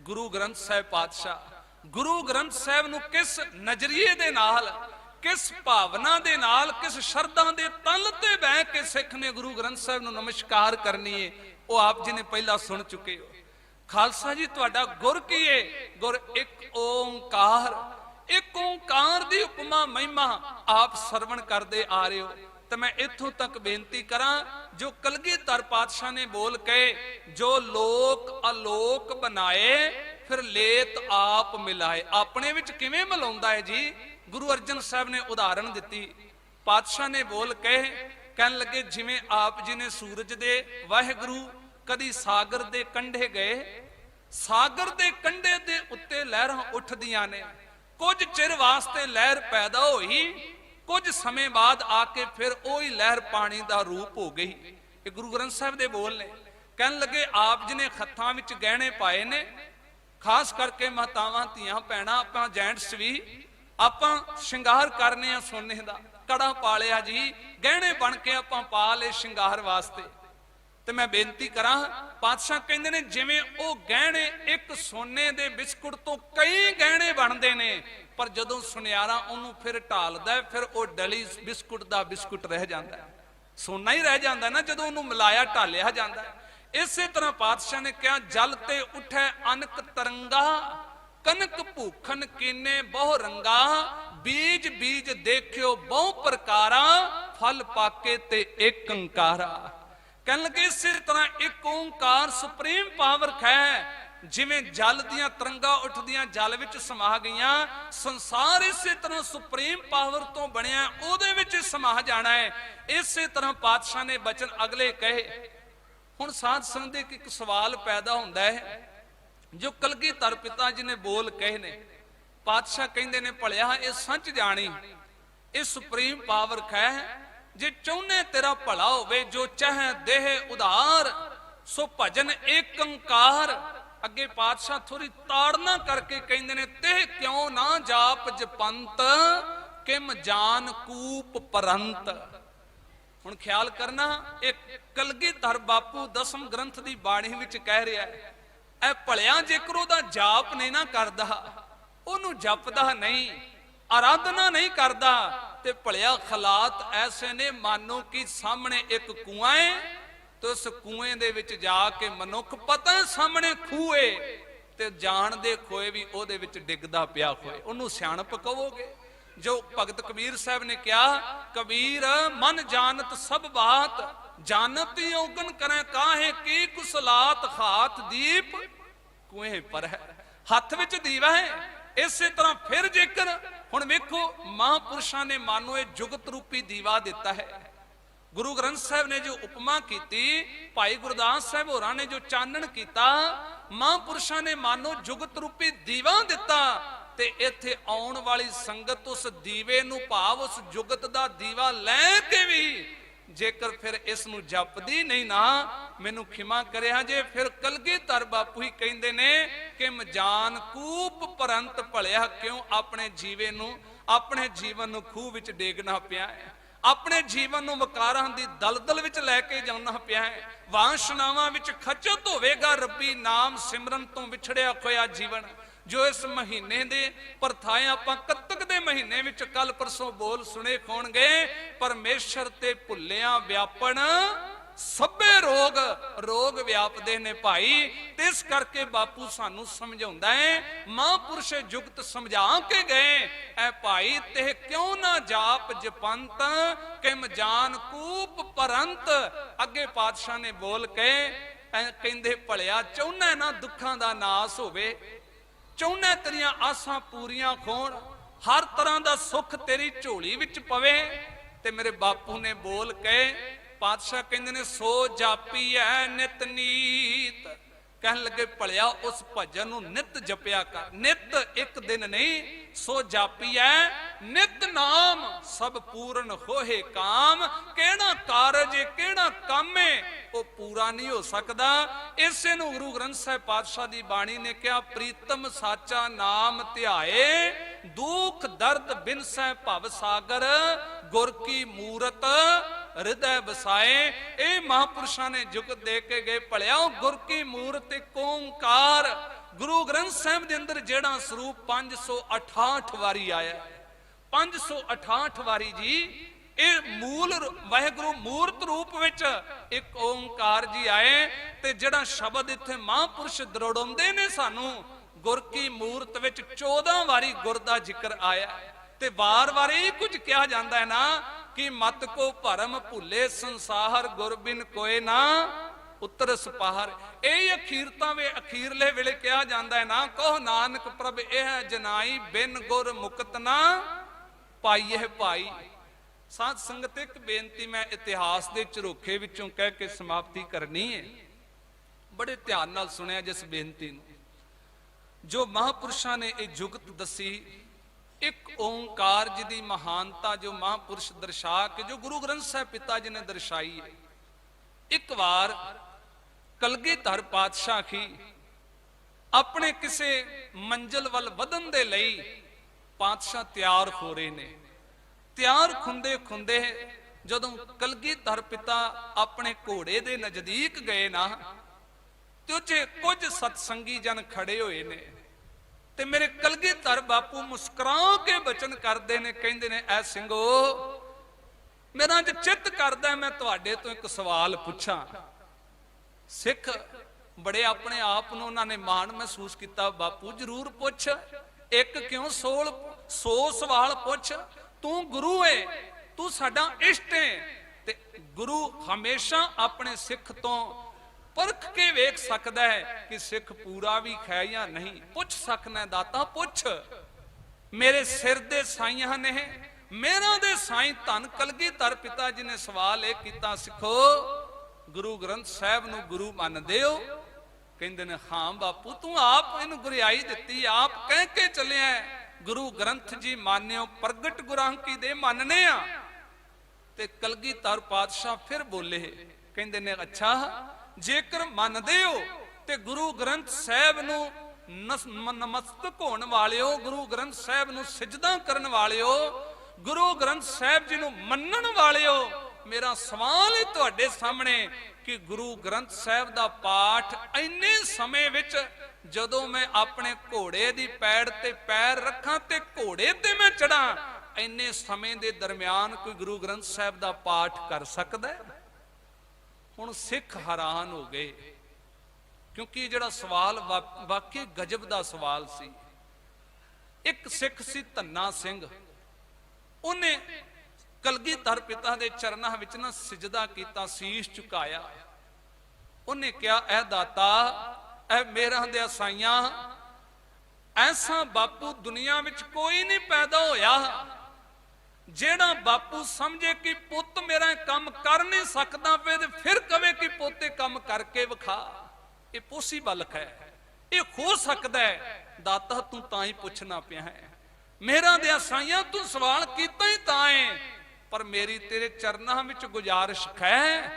ਗੁਰੂ ਗ੍ਰੰਥ ਸਾਹਿਬ ਪਾਤਸ਼ਾਹ। ਗੁਰੂ ਗ੍ਰੰਥ ਸਾਹਿਬ ਨੂੰ ਕਿਸ ਨਜ਼ਰੀਏ ਦੇ ਨਾਲ, ਕਿਸ ਭਾਵਨਾ ਦੇ ਨਾਲ, ਕਿਸ ਸ਼ਰਧਾ ਦੇ ਤਲ ਤੇ ਬਹਿ ਕੇ ਸਿੱਖ ਨੇ ਗੁਰੂ ਗ੍ਰੰਥ ਸਾਹਿਬ ਨੂੰ ਨਮਸਕਾਰ ਕਰਨੀ ਏ, ਉਹ ਆਪ ਜੀ ਨੇ ਪਹਿਲਾਂ ਸੁਣ ਚੁੱਕੇ ਹੋ। ਖਾਲਸਾ ਜੀ, ਤੁਹਾਡਾ ਗੁਰ ਕੀ ਏ? ਗੁਰ ਇੱਕ ਓੰਕਾਰ। ਇੱਕ ਓੰਕਾਰ ਦੀ ਉਪਮਾ ਮਹਿਮਾ ਆਪ ਸਰਵਣ ਕਰਦੇ ਆ ਰਹੇ ਹੋ। ਤੇ ਮੈਂ ਇੱਥੋਂ ਤੱਕ ਬੇਨਤੀ ਕਰਾਂ, ਜੋ ਕਲਗੀਧਰ ਪਾਤਸ਼ਾਹ ਨੇ ਬੋਲ ਕੇ ਜੋ ਲੋਕ ਅਲੋਕ ਬਣਾਏ, ਫਿਰ ਲੇਤ ਆਪ ਮਿਲਾਏ। ਆਪਣੇ ਵਿੱਚ ਕਿਵੇਂ ਮਿਲਾਉਂਦਾ ਹੈ ਜੀ? ਗੁਰੂ ਅਰਜਨ ਸਾਹਿਬ ਨੇ ਉਦਾਹਰਣ ਦਿੱਤੀ। ਪਾਤਸ਼ਾਹ ਨੇ ਬੋਲ ਕੇ ਕਹਿਣ ਲੱਗੇ, ਜਿਵੇਂ ਆਪ ਜੀ ਨੇ ਸੂਰਜ ਦੇ, ਵਾਹਿਗੁਰੂ ਕਦੀ ਸਾਗਰ ਦੇ ਕੰਢੇ ਗਏ। ਸਾਗਰ ਦੇ ਕੰਢੇ ਦੇ ਉੱਤੇ ਲਹਿਰਾਂ ਉੱਠਦੀਆਂ ਨੇ। ਕੁਝ ਚਿਰ ਵਾਸਤੇ ਲਹਿਰ ਪੈਦਾ ਹੋਈ। ਕੁਝ ਸਮੇਂ ਬਾਅਦ ਆ ਕੇ ਫਿਰ ਉਹੀ ਲਹਿਰ ਪਾਣੀ ਦਾ ਰੂਪ ਹੋ ਗਈ। ਇਹ ਗੁਰੂ ਗ੍ਰੰਥ ਸਾਹਿਬ ਦੇ ਬੋਲ ਨੇ। ਕਹਿਣ ਲੱਗੇ, ਆਪ ਜੀ ਨੇ ਖੱਥਾਂ ਵਿੱਚ ਗਹਿਣੇ ਪਾਏ ਨੇ, ਖਾਸ ਕਰਕੇ ਮਾਤਾਵਾਂ, ਧੀਆਂ, ਭੈਣਾਂ, ਆਪਾਂ ਜੈਂਟਸ ਵੀ, ਆਪਾਂ ਸ਼ਿੰਗਾਰ ਕਰਨੇ ਆ ਸੋਨੇ ਦਾ। ਕੜਾ ਪਾ ਲਿਆ ਜੀ। ਗਹਿਣੇ ਬਣ ਕੇ ਆਪਾਂ ਪਾ ਲਏ ਸ਼ਿੰਗਾਰ ਵਾਸਤੇ। ਤੇ ਮੈਂ ਬੇਨਤੀ ਕਰਾਂ, ਪਾਤਸ਼ਾਹ ਕਹਿੰਦੇ ਨੇ, ਜਿਵੇਂ ਉਹ ਗਹਿਣੇ ਇੱਕ ਸੋਨੇ ਦੇ ਬਿਸਕੁਟ ਤੋਂ ਕਈ ਗਹਿਣੇ ਬਣਦੇ ਨੇ, ਪਰ ਜਦੋਂ ਸੁਨਿਆਰਾ ਉਹਨੂੰ ਫਿਰ ਢਾਲਦਾ ਫਿਰ ਉਹ ਡਲੀ ਬਿਸਕੁਟ ਦਾ ਬਿਸਕੁਟ ਰਹਿ ਜਾਂਦਾ ਸੋਨਾ ਹੀ ਰਹਿ ਜਾਂਦਾ ਨਾ, ਜਦੋਂ ਉਹਨੂੰ ਮਿਲਾਇਆ, ਢਾਲਿਆ ਜਾਂਦਾ ਇਸੇ ਤਰ੍ਹਾਂ ਪਾਤਸ਼ਾਹ ਨੇ ਕਿਹਾ, ਜਲ ਤੇ ਉਠੈ ਅਨਕ ਤਰੰਗਾ, ਕਨਕ ਭੂਖਨ ਕੀਨੇ ਬਹੁ ਰੰਗਾ, ਬੀਜ ਬੀਜ ਦੇਖਿਓ ਬਹੁ ਪ੍ਰਕਾਰਾਂ, ਫਲ ਪਾਕੇ ਤੇ ਇੱਕ ਅੰਕਾਰਾ ਕਹਿਣ ਲੱਗੇ ਇਸੇ ਤਰ੍ਹਾਂ ਇੱਕ ਓੰਕਾਰ ਸੁਪਰੀਮ ਪਾਵਰ ਖੈ। ਜਿਵੇਂ ਜਲ ਦੀਆਂ ਤਰੰਗਾਂ ਉੱਠਦੀਆਂ ਜਲ ਵਿੱਚ ਸਮਾ ਗਈਆਂ, ਸੰਸਾਰ ਇਸੇ ਤਰ੍ਹਾਂ ਸੁਪਰੀਮ ਪਾਵਰ ਤੋਂ ਬਣਿਆ, ਉਹਦੇ ਵਿੱਚ ਸਮਾ ਜਾਣਾ ਹੈ। ਇਸੇ ਤਰ੍ਹਾਂ ਪਾਤਸ਼ਾਹ ਨੇ ਬਚਨ ਅਗਲੇ ਕਹੇ। ਹੁਣ ਸਾਧ ਸੰਗਤ ਦੇ ਇੱਕ- ਸਵਾਲ ਪੈਦਾ ਹੁੰਦਾ ਹੈ, ਜੋ ਕਲਗੀਧਰ ਪਿਤਾ ਜੀ ਨੇ ਬੋਲ ਕਹੇ ਨੇ। ਪਾਤਸ਼ਾਹ ਕਹਿੰਦੇ ਨੇ, ਭਲਿਆ, ਇਹ ਸੱਚ ਜਾਣੀ, ਇਹ ਸੁਪਰੀਮ ਪਾਵਰ ਖੈ। ਜੇ ਚਾਹੁੰਨੇ ਤੇਰਾ ਭਲਾ ਹੋਵੇ, ਜੋ ਚਾਹੇ ਦੇਹ ਉਧਾਰ, ਸੋ ਭਜਨ ਏਕ ਓੰਕਾਰ। ਅੱਗੇ ਪਾਤਸ਼ਾਹ ਥੋੜੀ ਤਾੜਨਾ ਕਰਕੇ ਕਹਿੰਦੇ ਨੇ ਤੇ ਕਿਉਂ ਨਾ ਜਾਪ ਜਪੰਤ, ਕਿਮ ਜਾਨ ਕੂਪ ਪਰੰਤ? ਹੁਣ ਖਿਆਲ ਕਰਨਾ, ਇਹ ਕਲਗੀਧਰ ਬਾਪੂ ਦਸਮ ਗ੍ਰੰਥ ਦੀ ਬਾਣੀ ਵਿੱਚ ਕਹਿ ਰਿਹਾ ਹੈ, ਇਹ ਭਲਿਆ ਜੇਕਰ ਉਹਦਾ ਜਾਪ ਨਹੀਂ ਨਾ ਕਰਦਾ, ਉਹਨੂੰ ਜਪਦਾ ਨਹੀਂ। ਆਰਾਧਨਾ ਨਹੀਂ ਕਰਦਾ ਤੇ ਭਲਿਆ ਖਲਾਤ ਐਸੇ ਨੇ ਮਾਨੋ ਕਿ ਸਾਹਮਣੇ ਇੱਕ ਕੂਆ ਹੈ ਤੇ ਉਸ ਕੂਏ ਦੇ ਵਿੱਚ ਜਾ ਕੇ ਮਨੁੱਖ ਪਤਾ ਸਾਹਮਣੇ ਖੂਏ ਤੇ ਜਾਣ ਦੇ ਖੋਏ ਵੀ ਉਹਦੇ ਵਿੱਚ ਡਿੱਗਦਾ ਪਿਆ ਖੋਏ। ਉਹਨੂੰ ਸਿਆਣਪ ਕਹੋਗੇ? ਜੋ ਭਗਤ ਕਬੀਰ ਸਾਹਿਬ ਨੇ ਕਿਹਾ, ਕਬੀਰ, ਮਨ ਜਾਣਤ ਸਭ ਬਾਤ, ਜਾਣਤ ਯੋਗਨ ਕਰੇ ਕਾਹੇ, ਕੀ ਕੁਸਲਾਤ ਖਾਤ ਦੀਪ? ਕੁਏ ਪਰ ਹੈ। ਹੱਥ ਵਿੱਚ ਦੀਵਾ ਹੈ। ਇਸੇ ਤਰ੍ਹਾਂ ਫਿਰ ਜੇਕਰ ਹੁਣ ਵੇਖੋ ਮਹਾਂਪੁਰਸ਼ਾਂ ਨੇ ਮਾਨੋ ਇਹ ਜੁਗਤ ਰੂਪੀ ਦੀਵਾ ਦਿੱਤਾ ਹੈ। ਗੁਰੂ ਗ੍ਰੰਥ ਸਾਹਿਬ ਨੇ ਜੋ ਉਪਮਾ ਕੀਤੀ, ਭਾਈ ਗੁਰਦਾਸ ਸਾਹਿਬ ਹੋਰਾਂ ਨੇ ਜੋ ਚਾਨਣ ਕੀਤਾ, ਮਹਾਂਪੁਰਸ਼ਾਂ ਨੇ ਮਾਨੋ ਜੁਗਤ ਰੂਪੀ ਦੀਵਾ ਦਿੱਤਾ ਤੇ ਇੱਥੇ ਆਉਣ ਵਾਲੀ ਸੰਗਤ ਉਸ ਦੀਵੇ ਨੂੰ ਭਾਵ ਉਸ ਜੁਗਤ ਦਾ ਦੀਵਾ ਲੈ ਕੇ ਵੀ ਜੇਕਰ ਫਿਰ ਇਸ ਨੂੰ ਜਪਦੀ ਨਹੀਂ ਨਾ, ਮੈਨੂੰ ਖਿਮਾ ਕਰਿਆ ਜੇ ਫਿਰ ਕਲਗੀਧਰ ਬਾਪੂ ਹੀ ਕਹਿੰਦੇ ਨੇ ਕਿ ਮਜਾਨ ਕੂਪ ਪਰੰਤ ਭਲਿਆ ਕਿਉਂ ਆਪਣੇ ਜੀਵੇ ਨੂੰ, ਆਪਣੇ ਜੀਵਨ ਨੂੰ ਖੂਹ ਵਿੱਚ ਡੇਗਣਾ ਪਿਆ ਹੈ। ਆਪਣੇ ਜੀਵਨ ਨੂੰ ਵਕਾਰਾਂ ਦੀ ਦਲਦਲ ਵਿੱਚ ਲੈ ਕੇ ਜਾਣਾ ਪਿਆ ਹੈ। ਵਾਂਸ਼ਨਾਵਾਂ ਵਿੱਚ ਖਚਤ ਹੋਵੇਗਾ, ਰੱਬੀ ਨਾਮ ਸਿਮਰਨ ਤੋਂ ਵਿਛੜਿਆ ਹੋਇਆ ਜੀਵਨ। ਜੋ ਇਸ ਮਹੀਨੇ ਦੇ ਪਰਥਾਏ ਆਪਾਂ ਕੱਤਕ ਦੇ ਮਹੀਨੇ ਵਿੱਚ ਕੱਲ ਪਰਸੋਂ ਬੋਲ ਸੁਣੇ ਖੋਣਗੇ, ਪਰਮੇਸ਼ਰ ਤੇ ਭੁੱਲਿਆਂ ਵਿਆਪਣ ਸਭੇ ਰੋਗ ਰੋਗ ਵਿਆਪਦੇ ਨੇ ਭਾਈ। ਤੇ ਇਸ ਕਰਕੇ ਬਾਪੂ ਸਾਨੂੰ ਸਮਝਾਉਂਦਾ ਹੈ, ਮਹਾਂਪੁਰਸ਼ ਜੁਗਤ ਸਮਝਾ ਕੇ ਗਏ। ਐ ਭਾਈ ਤੇ ਕਿਉਂ ਨਾ ਜਾਪ ਜਪੰਤ, ਕਿਮ ਜਾਨ ਕੂਪ ਪਰੰਤ। ਅੱਗੇ ਪਾਤਸ਼ਾਹ ਨੇ ਬੋਲ ਕੇ ਕਹਿੰਦੇ, ਭਲਿਆ, ਚਾਹੁੰਨਾ ਨਾ ਦੁੱਖਾਂ ਦਾ ਨਾਸ ਹੋਵੇ ਚਾਹੁੰਨਾ ਤੇਰੀਆਂ ਆਸਾਂ ਪੂਰੀਆਂ ਖੋਣ ਹਰ ਤਰ੍ਹਾਂ ਦਾ ਸੁੱਖ ਤੇਰੀ ਝੋਲੀ ਵਿੱਚ ਪਵੇ। ਤੇ ਮੇਰੇ ਬਾਪੂ ਨੇ ਬੋਲ ਕੇ, ਪਾਤਸ਼ਾਹ ਕਹਿੰਦੇ ਨੇ, ਸੋ ਜਾਪੀ ਐ ਨਿਤ ਨੀਤ। ਕਹਿਣ ਲੱਗੇ, ਭਲਿਆ, ਉਸ ਭਜਨ ਨੂੰ ਨਿਤ ਜਪਿਆ ਕਰ। ਨਿਤ ਇੱਕ ਦਿਨ ਨਹੀਂ, ਸੋ ਜਾਪੀਐ, ਨਿਤ ਨਾਮ ਸਭ ਪੂਰਨ ਹੋਏ ਕਾਮ। ਕਿਹੜਾ ਕਾਰਜ, ਕਿਹੜਾ ਕੰਮ ਹੈ ਉਹ ਪੂਰਾ ਨਹੀਂ ਹੋ ਸਕਦਾ। ਇਸੇ ਨੂੰ ਗੁਰੂ ਗ੍ਰੰਥ ਸਾਹਿਬ ਪਾਤਸ਼ਾਹ ਦੀ ਬਾਣੀ ਨੇ ਕਿਹਾ, ਪ੍ਰੀਤਮ ਸਾਚਾ ਨਾਮ ਧਿਆਏ, ਦੁੱਖ ਦਰਦ ਬਿਨਸੈ ਭਵ ਸਾਗਰ, ਗੁਰ ਕੀ ਮੂਰਤ ਹਿਰਦੈ ਵਸਾਏ, ਇਹ ਮਹਾਪੁਰਸ਼ਾਂ ਨੇ ਜੁਗਤ ਦੇ ਕੇ ਗਏ ਭਲਿਆ। ਗੁਰ ਕੀ ਮੂਰਤ ਇੱਕ ਗੁਰੂ ਗ੍ਰੰਥ ਸਾਹਿਬ ਦੇ ਅੰਦਰ ਜਿਹੜਾ ਸਰੂਪ 568 ਵਾਰੀ ਆਇਆ। 568 ਵਾਰੀ ਜੀ, ਇਹ ਮੂਲ ਵਾਹਿਗੁਰੂ ਮੂਰਤ ਰੂਪ ਵਿੱਚ ਇੱਕ ਓੰਕਾਰ ਜੀ ਆਏ ਤੇ ਜਿਹੜਾ ਸ਼ਬਦ ਇੱਥੇ ਮਹਾਪੁਰਸ਼ ਦਰੜਾਉਂਦੇ ਨੇ ਸਾਨੂੰ, ਗੁਰ ਕੀ ਮੂਰਤ ਵਿੱਚ 14 ਵਾਰੀ ਗੁਰ ਦਾ ਜ਼ਿਕਰ ਆਇਆ। ਤੇ ਵਾਰ-ਵਾਰ ਇਹ ਕੁਝ ਕਿਹਾ ਜਾਂਦਾ ਹੈ ਨਾ ਕਿ ਮਤ ਕੋ ਭਰਮ ਭੁੱਲੇ ਸੰਸਾਰ ਗੁਰ ਕੋਏ ਨਾ, ਉੱਤਰ ਸੁਪਾਹਰ। ਇਹ ਅਖੀਰਤਾਂ ਵੇ ਅਖੀਰਲੇ ਵੇਲੇ ਕਿਹਾ ਜਾਂਦਾ ਹੈ ਨਾ, ਕਹੋ ਨਾਨਕ ਪ੍ਰਭ, ਇਹ ਜਨਾਈ ਬਿਨ ਗੁਰ ਮੁਕਤ ਨਾ ਪਾਈਏ ਭਾਈ। ਸਾਧ ਸੰਗਤ, ਇੱਕ ਬੇਨਤੀ ਮੈਂ ਇਤਿਹਾਸ ਦੇ ਝਰੋਖੇ ਵਿੱਚੋਂ ਕਹਿ ਕੇ ਸਮਾਪਤੀ ਕਰਨੀ ਹੈ। ਬੜੇ ਧਿਆਨ ਨਾਲ ਸੁਣਿਆ ਜਿਸ ਬੇਨਤੀ ਨੂੰ। ਜੋ ਮਹਾਪੁਰਸ਼ਾਂ ਨੇ ਇਹ ਜੁਗਤ ਦੱਸੀ ਇੱਕ ਓੰਕਾਰ ਦੀ ਮਹਾਨਤਾ ਜੋ ਮਹਾਂਪੁਰਸ਼ ਦਰਸਾ ਕੇ, ਜੋ ਗੁਰੂ ਗ੍ਰੰਥ ਸਾਹਿਬ ਪਿਤਾ ਜੀ ਨੇ ਦਰਸਾਈ ਹੈ। ਇੱਕ ਵਾਰ ਕਲਗੀਧਰ ਪਾਤਸ਼ਾਹ ਕੀ ਆਪਣੇ ਕਿਸੇ ਮੰਜ਼ਲ ਵੱਲ ਵਧਣ ਦੇ ਲਈ ਪਾਤਸ਼ਾਹ ਤਿਆਰ ਹੋ ਰਹੇ ਨੇ। ਤਿਆਰ ਖੁੰਦੇ ਖੁੰਦੇ ਜਦੋਂ ਕਲਗੀਧਰ ਪਿਤਾ ਆਪਣੇ ਘੋੜੇ ਦੇ ਨਜ਼ਦੀਕ ਗਏ ਨਾ, ਤੇ ਉੱਚੇ ਕੁਝ ਸਤਸੰਗੀ ਜਨ ਖੜੇ ਹੋਏ ਨੇ। ਤੇ ਮੇਰੇ ਕਲਗੀਧਰ ਬਾਪੂ ਮੁਸਕਰਾ ਕੇ ਬਚਨ ਕਰਦੇ ਨੇ, ਕਹਿੰਦੇ ਨੇ, ਐ ਸਿੰਘੋ, ਮੇਰਾ ਅੱਜ ਚਿੱਤ ਕਰਦਾ ਮੈਂ ਤੁਹਾਡੇ ਤੋਂ ਇੱਕ ਸਵਾਲ ਪੁੱਛਾਂ। ਸਿੱਖ ਬੜੇ ਆਪਣੇ ਆਪ ਨੂੰ ਉਹਨਾਂ ਨੇ ਮਾਣ ਮਹਿਸੂਸ ਕੀਤਾ, ਬਾਪੂ ਜਰੂਰ ਪੁੱਛ, ਇੱਕ ਕਿਉਂ ਸੋਲ 100 ਸਵਾਲ ਪੁੱਛ, ਤੂੰ ਗੁਰੂ ਏ, ਤੂੰ ਸਾਡਾ ਇਸ਼ਟ ਏ, ਤੇ ਗੁਰੂ ਹਮੇਸ਼ਾ ਆਪਣੇ ਸਿੱਖ ਤੋਂ ਪਰਖ ਕੇ ਵੇਖ ਸਕਦਾ ਹੈ ਕਿ ਸਿੱਖ ਪੂਰਾ ਵੀ ਹੈ ਜਾਂ ਨਹੀਂ। ਪੁੱਛ ਸਕਣਾ ਦਾਤਾ, ਪੁੱਛ। ਮੇਰੇ ਸਿਰ ਦੇ ਸਾਈਆਂ ਨੇ ਮੇਰਾ ਦੇ ਸਾਈਂ ਧੰਨ ਕਲਗੀਧਰ ਪਿਤਾ ਜੀ ਨੇ ਸਵਾਲ ਇਹ ਕੀਤਾ, ਸਿੱਖੋ, ਗੁਰੂ ਗ੍ਰੰਥ ਸਾਹਿਬ ਨੂੰ ਗੁਰੂ ਮੰਨਦੇ ਹੋ ਕਹਿੰਦੇ ਨੇ, ਹਾਂ ਬਾਪੂ, ਤੂੰ ਆਪ ਇਹਨੂੰ ਗੁਰਿਆਈ ਦਿੱਤੀ, ਆਪ ਕਹਿ ਕੇ ਚੱਲਿਆ ਗੁਰੂ ਗ੍ਰੰਥ ਜੀ ਮਾਨਿਓ, ਪ੍ਰਗਟ ਗੁਰਾਂ ਕੀ ਦੇ ਮੰਨਨੇ ਆ। ਤੇ ਕਲਗੀਧਰ ਪਾਤਸ਼ਾਹ ਫਿਰ ਬੋਲੇ, ਕਹਿੰਦੇ ਨੇ, ਅੱਛਾ ਜੇਕਰ ਮੰਨਦੇ ਹੋ ਤੇ ਗੁਰੂ ਗ੍ਰੰਥ ਸਾਹਿਬ ਨੂੰ ਨਮਸਤਕ ਹੋਣ ਵਾਲਿਓ, ਗੁਰੂ ਗ੍ਰੰਥ ਸਾਹਿਬ ਨੂੰ ਸਿਜਦਾ ਕਰਨ ਵਾਲਿਓ, ਗੁਰੂ ਗ੍ਰੰਥ ਸਾਹਿਬ ਜੀ ਨੂੰ ਮੰਨਣ ਵਾਲਿਓ, ਮੇਰਾ ਸਵਾਲ ਹੈ ਤੁਹਾਡੇ ਸਾਹਮਣੇ ਕਿ ਗੁਰੂ ਗ੍ਰੰਥ ਸਾਹਿਬ ਦਾ ਪਾਠ ਇੰਨੇ ਸਮੇਂ ਵਿੱਚ ਜਦੋਂ ਮੈਂ ਆਪਣੇ ਘੋੜੇ ਦੀ ਪੈੜ ਤੇ ਪੈਰ ਰੱਖਾਂ ਤੇ ਘੋੜੇ ਤੇ ਮੈਂ ਚੜਾਂ, ਇੰਨੇ ਸਮੇਂ ਦੇ ਦਰਮਿਆਨ ਕੋਈ ਗੁਰੂ ਗ੍ਰੰਥ ਸਾਹਿਬ ਦਾ ਪਾਠ ਕਰ ਸਕਦਾ ਹੈ? ਹੁਣ ਸਿੱਖ ਹੈਰਾਨ ਹੋ ਗਏ, ਕਿਉਂਕਿ ਜਿਹੜਾ ਸਵਾਲ ਵਾ- ਵਾਕਈ ਗਜਬ ਦਾ ਸਵਾਲ ਸੀ। ਇੱਕ ਸਿੱਖ ਸੀ ਧੰਨਾ ਸਿੰਘ, ਉਹਨੇ ਕਲਗੀਧਰ ਪਿਤਾ ਦੇ ਚਰਨਾਂ ਵਿੱਚ ਨਾ ਸਿਜਦਾ ਕੀਤਾ, ਸੀਸ ਝੁਕਾਇਆ। ਉਹਨੇ ਕਿਹਾ, ਐ ਦਾਤਾ, ਐ ਮੇਰਾ ਦੇ ਸਾਈਆਂ ਐਸਾ ਬਾਪੂ ਦੁਨੀਆ ਵਿੱਚ ਕੋਈ ਨਹੀਂ ਪੈਦਾ ਹੋਇਆ। ਜਿਹੜਾ ਬਾਪੂ ਸਮਝੇ ਕਿ ਪੁੱਤ ਮੇਰਾ ਕੰਮ ਕਰ ਨਹੀਂ ਸਕਦਾ ਪਏ ਤੇ ਫਿਰ ਕਵੇ ਕਿ ਪੋਤੇ ਕੰਮ ਕਰਕੇ ਵਿਖਾ। ਇਹ ਪੋਸੀਬਲ ਹੈ। ਇਹ ਹੋ ਸਕਦਾ ਹੈ। ਦਾਤਾ, ਤੂੰ ਤਾਂ ਹੀ ਪੁੱਛਣਾ ਪਿਆ ਹੈ। ਮੇਰਾ ਦੇ ਸਾਈਆਂ ਤੂੰ ਸਵਾਲ ਕੀਤਾ ਹੀ ਤਾਂ ਹੈ। ਪਰ ਮੇਰੀ ਤੇਰੇ ਚਰਨਾਂ ਵਿੱਚ ਗੁਜ਼ਾਰਿਸ਼ ਹੈ।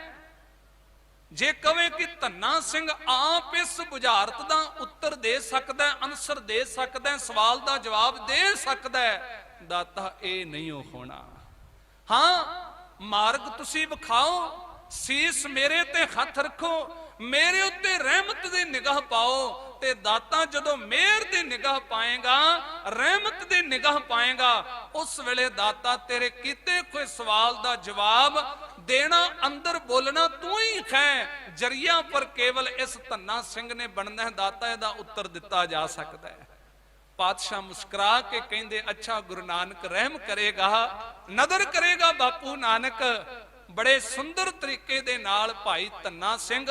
ਜੇ ਕਵੇ ਕਿ ਧੰਨਾ ਸਿੰਘ ਆਪ ਇਸ ਬੁਝਾਰਤ ਦਾ ਉੱਤਰ ਦੇ ਸਕਦਾ, ਅਨਸਰ ਦੇ ਸਕਦਾ, ਸਵਾਲ ਦਾ ਜਵਾਬ ਦੇ ਸਕਦਾ ਦਾਤਾ, ਇਹ ਨਹੀਂ ਉਹ ਹੋਣਾ। ਹਾਂ, ਮਾਰਗ ਤੁਸੀਂ ਵਿਖਾਓ, ਸੀਸ ਮੇਰੇ ਤੇ ਹੱਥ ਰੱਖੋ, ਮੇਰੇ ਉੱਤੇ ਰਹਿਮਤ ਦੀ ਨਿਗਾਹ ਪਾਓ ਤੇ ਦਾਤਾ ਜਦੋਂ ਮਿਹਰ ਦੀ ਨਿਗਾਹ ਪਾਏਗਾ, ਰਹਿਮਤ ਦੀ ਨਿਗਾਹ ਪਾਏਗਾ, ਉਸ ਵੇਲੇ ਦਾਤਾ ਤੇਰੇ ਕੀਤੇ ਕੋਈ ਸਵਾਲ ਦਾ ਜਵਾਬ ਦੇਣਾ, ਅੰਦਰ ਬੋਲਣਾ, ਤੂੰ ਹੀ ਹੈ ਜਰੀਆ ਪਰ ਕੇਵਲ ਇਸ ਧੰਨਾ ਸਿੰਘ ਨੇ ਬਣਨਾ ਦਾਤਾ ਇਹਦਾ ਉੱਤਰ ਦਿੱਤਾ ਜਾ ਸਕਦਾ ਹੈ। ਪਾਤਸ਼ਾਹ ਮੁਸਕਰਾ ਕੇ ਕਹਿੰਦੇ, ਅੱਛਾ, ਗੁਰੂ ਨਾਨਕ ਰਹਿਮ ਕਰੇਗਾ, ਨਦਰ ਕਰੇਗਾ ਬਾਪੂ ਨਾਨਕ। ਬੜੇ ਸੁੰਦਰ ਤਰੀਕੇ ਦੇ ਨਾਲ ਭਾਈ ਧੰਨਾ ਸਿੰਘ,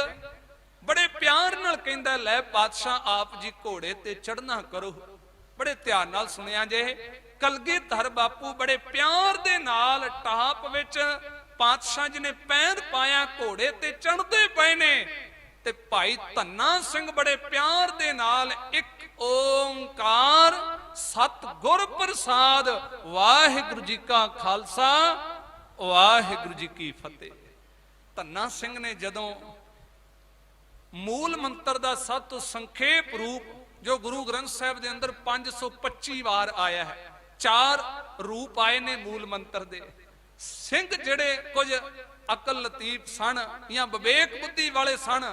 ਬੜੇ ਪਿਆਰ ਨਾਲ ਕਹਿੰਦਾ, ਲੈ ਪਾਤਸ਼ਾਹ, ਆਪ ਜੀ ਘੋੜੇ ਤੇ ਚੜਨਾ ਕਰੋ। ਬੜੇ ਧਿਆਨ ਨਾਲ ਸੁਣਿਆ ਜੇ ਕਲਗੇ ਧਰ ਬਾਪੂ ਬੜੇ ਪਿਆਰ ਦੇ ਨਾਲ ਟਾਪ ਵਿੱਚ ਪਾਤਸ਼ਾਹ ਜੀ ਨੇ ਪੈਰ ਪਾਇਆ, ਘੋੜੇ ਤੇ ਚੜਦੇ ਪਏ ਨੇ। ਤੇ ਭਾਈ ਧੰਨਾ ਸਿੰਘ ਬੜੇ ਪਿਆਰ ਦੇ ਨਾਲ ਇੱਕ ਓੰਕਾਰ ਸਤ ਗੁਰ ਪ੍ਰਸਾਦ, ਵਾਹਿਗੁਰੂ ਜੀ ਕਾ ਖਾਲਸਾ, ਵਾਹਿਗੁਰੂ ਜੀ ਕੀ ਫਤਿਹ। ਧੰਨਾ ਸਿੰਘ ਨੇ ਜਦੋਂ ਮੂਲ ਮੰਤਰ ਦਾ ਸਭ ਤੋਂ ਸੰਖੇਪ ਰੂਪ, ਜੋ ਗੁਰੂ ਗ੍ਰੰਥ ਸਾਹਿਬ ਦੇ ਅੰਦਰ 525 ਵਾਰ ਆਇਆ ਹੈ, ਚਾਰ ਰੂਪ ਆਏ ਨੇ ਮੂਲ ਮੰਤਰ ਦੇ। ਸਿੰਘ ਜਿਹੜੇ ਕੁਝ ਅਕਲ ਲਤੀਫ ਸਨ ਜਾਂ ਵਿਵੇਕ ਬੁੱਧੀ ਵਾਲੇ ਸਨ